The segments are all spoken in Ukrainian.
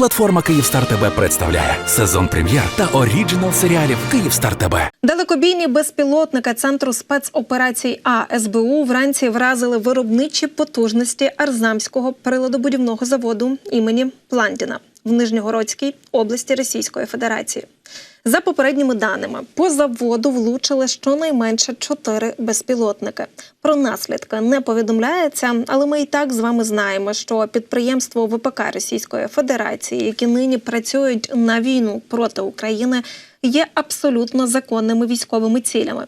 Платформа Київстар ТБ представляє сезон прем'єр та оріджинал серіалів Київстар ТБ. Далекобійні безпілотники Центру спецоперацій А СБУ вранці вразили виробничі потужності Арзамського приладобудівного заводу імені Пландіна в Нижньогородській області Російської Федерації. За попередніми даними, по заводу влучили щонайменше чотири безпілотники. Про наслідки не повідомляється, але ми і так з вами знаємо, що підприємство ВПК Російської Федерації, які нині працюють на війну проти України, є абсолютно законними військовими цілями.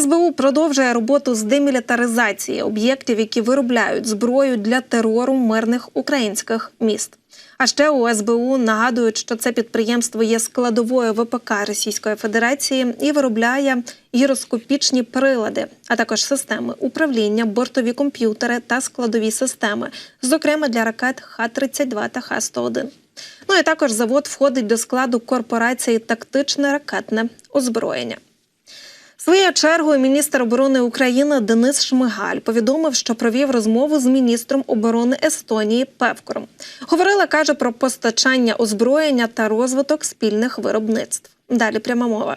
СБУ продовжує роботу з демілітаризації об'єктів, які виробляють зброю для терору мирних українських міст. А ще у СБУ нагадують, що це підприємство є складовою ВПК Російської Федерації і виробляє гіроскопічні прилади, а також системи управління, бортові комп'ютери та складові системи, зокрема для ракет Х-32 та Х-101. Ну і також завод входить до складу корпорації тактичне ракетне озброєння. Своєю чергою міністр оборони України Денис Шмигаль повідомив, що провів розмову з міністром оборони Естонії Певкором. Говорила каже про постачання озброєння та розвиток спільних виробництв. Далі пряма мова.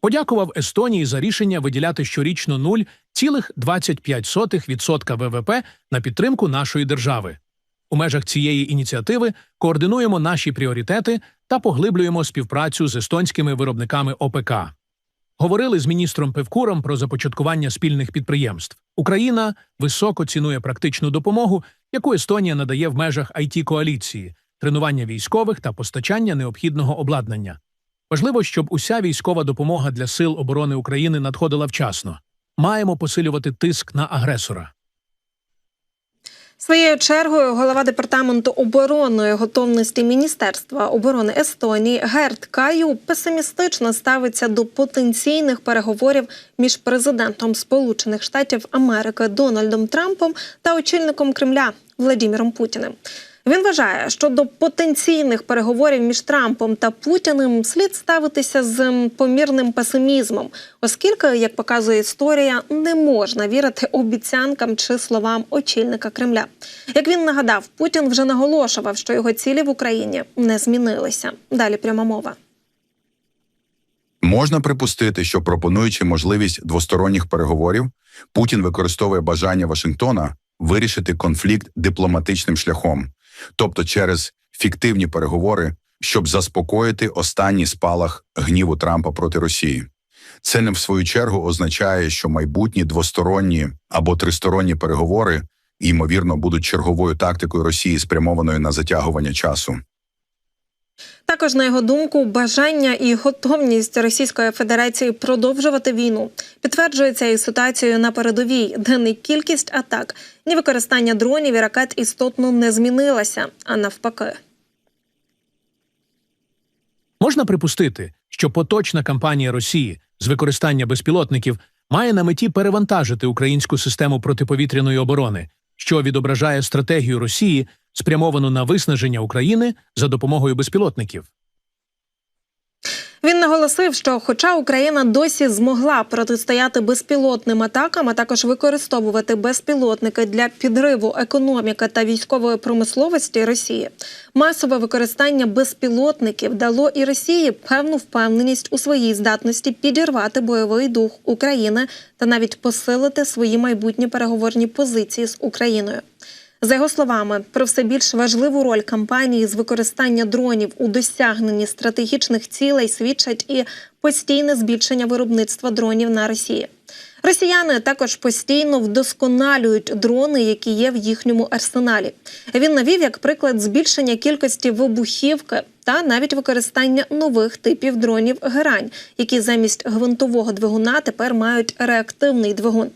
Подякував Естонії за рішення виділяти щорічно 0,25% ВВП на підтримку нашої держави. У межах цієї ініціативи координуємо наші пріоритети та поглиблюємо співпрацю з естонськими виробниками ОПК. Говорили з міністром Певкуром про започаткування спільних підприємств. Україна високо цінує практичну допомогу, яку Естонія надає в межах it коаліції тренування військових та постачання необхідного обладнання. Важливо, щоб уся військова допомога для сил оборони України надходила вчасно. Маємо посилювати тиск на агресора. Своєю чергою голова департаменту оборонної готовності Міністерства оборони Естонії Герт Каю песимістично ставиться до потенційних переговорів між президентом Сполучених Штатів Америки Дональдом Трампом та очільником Кремля Владіміром Путіним. Він вважає, що до потенційних переговорів між Трампом та Путіним слід ставитися з помірним песимізмом, оскільки, як показує історія, не можна вірити обіцянкам чи словам очільника Кремля. Як він нагадав, Путін вже наголошував, що його цілі в Україні не змінилися. Далі пряма мова. Можна припустити, що пропонуючи можливість двосторонніх переговорів, Путін використовує бажання Вашингтона вирішити конфлікт дипломатичним шляхом, тобто через фіктивні переговори, щоб заспокоїти останній спалах гніву Трампа проти Росії. Це не в свою чергу означає, що майбутні двосторонні або тристоронні переговори ймовірно будуть черговою тактикою Росії, спрямованою на затягування часу. Також, на його думку, бажання і готовність Російської Федерації продовжувати війну підтверджується і ситуацією на передовій, де не кількість атак, ні використання дронів і ракет істотно не змінилася, а навпаки. Можна припустити, що поточна кампанія Росії з використання безпілотників має на меті перевантажити українську систему протиповітряної оборони, що відображає стратегію Росії, спрямовану на виснаження України за допомогою безпілотників. Він наголосив, що, хоча Україна досі змогла протистояти безпілотним атакам, а також використовувати безпілотники для підриву економіки та військової промисловості Росії, масове використання безпілотників дало і Росії певну впевненість у своїй здатності підірвати бойовий дух України та навіть посилити свої майбутні переговорні позиції з Україною. За його словами, про все більш важливу роль кампанії з використання дронів у досягненні стратегічних цілей свідчать і постійне збільшення виробництва дронів на Росії. Росіяни також постійно вдосконалюють дрони, які є в їхньому арсеналі. Він навів як приклад збільшення кількості вибухівки та навіть використання нових типів дронів герань, які замість гвинтового двигуна тепер мають реактивний двигун.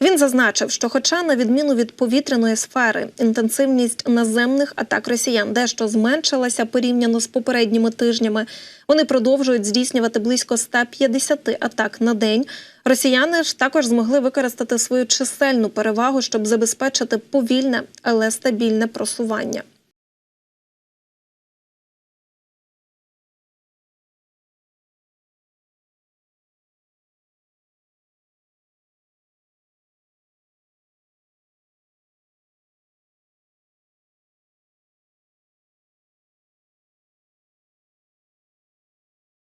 Він зазначив, що, хоча на відміну від повітряної сфери, інтенсивність наземних атак росіян дещо зменшилася порівняно з попередніми тижнями, вони продовжують здійснювати близько 150 атак на день. Росіяни ж також змогли використати свою чисельну перевагу, щоб забезпечити повільне, але стабільне просування.